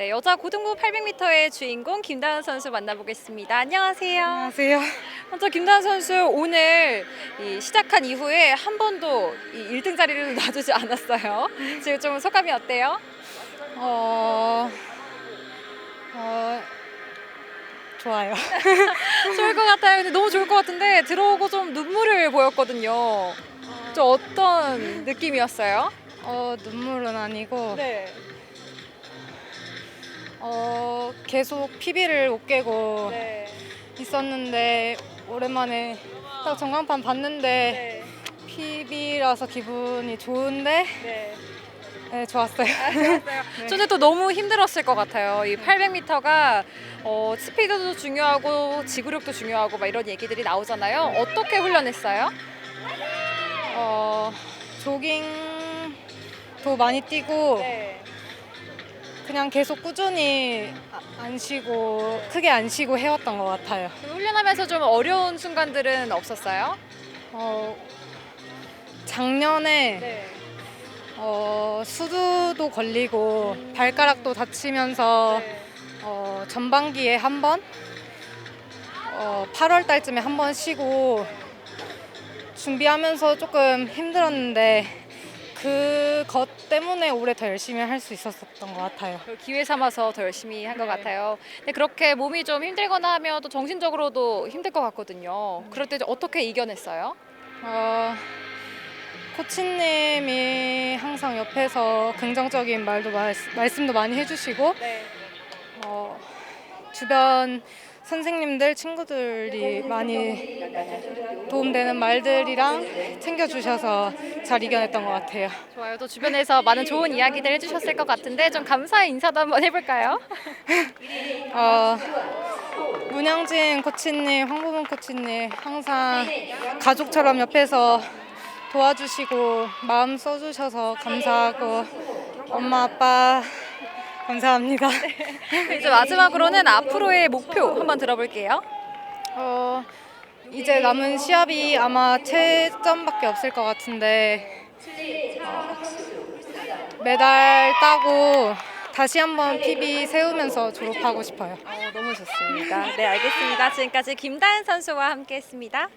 네, 여자 고등부 800m의 주인공 김다은 선수 만나보겠습니다. 안녕하세요. 안녕하세요. 먼저 김다은 선수 오늘 이 시작한 이후에 한 번도 이 1등 자리를 놔두지 않았어요. 지금 좀 소감이 어때요? 어, 어, 좋아요. 좋을 것 같아요. 근데 너무 좋을 것 같은데 들어오고 좀 눈물을 보였거든요. 좀 어떤 느낌이었어요? 어, 눈물은 아니고, 네. 어, 계속 PB를 못 깨고 네. 있었는데, 오랜만에 딱 전광판 봤는데, 네. PB라서 기분이 좋은데, 네. 네, 좋았어요. 저는 또 너무 힘들었을 것 같아요. 이 800m가 어, 스피드도 중요하고 지구력도 중요하고 막 이런 얘기들이 나오잖아요. 어떻게 훈련했어요? 어, 조깅도 많이 뛰고, 네. 그냥 계속 꾸준히 아- 안 쉬고, 크게 안 쉬고 해왔던 것 같아요. 훈련하면서 좀 어려운 순간들은 없었어요? 어, 작년에 네. 어, 수두도 걸리고 발가락도 다치면서 어, 전반기에 한 번, 어, 8월 달쯤에 한 번 쉬고 준비하면서 조금 힘들었는데 그것 때문에 올해 더 열심히 할 수 있었던 것 같아요. 그 기회 삼아서 더 열심히 한것 네. 같아요. 근데 그렇게 몸이 좀 힘들거나 하면 또 정신적으로도 힘들 것 같거든요. 그럴 때 어떻게 이겨냈어요? 어, 코치님이 항상 옆에서 긍정적인 말도 말, 말씀도 많이 해주시고 네. 어, 주변 선생님들 친구들이 많이 도움되는 말들이랑 챙겨주셔서 잘 이겨냈던 것 같아요. 좋아요. 또 주변에서 많은 좋은 이야기들 해주셨을 것 같은데 좀 감사의 인사도 한번 해볼까요? 어, 문영진 코치님, 황보문 코치님 항상 가족처럼 옆에서 도와주시고 마음 써주셔서 감사하고 엄마 아빠 감사합니다. 이제 마지막으로는 앞으로의 목표 한번 들어볼게요. 어, 이제 남은 시합이 아마 채점밖에 없을 것 같은데 어, 메달 따고 다시 한번 PB 세우면서 졸업하고 싶어요. 어, 너무 좋습니다. 네, 알겠습니다. 지금까지 김다은 선수와 함께했습니다.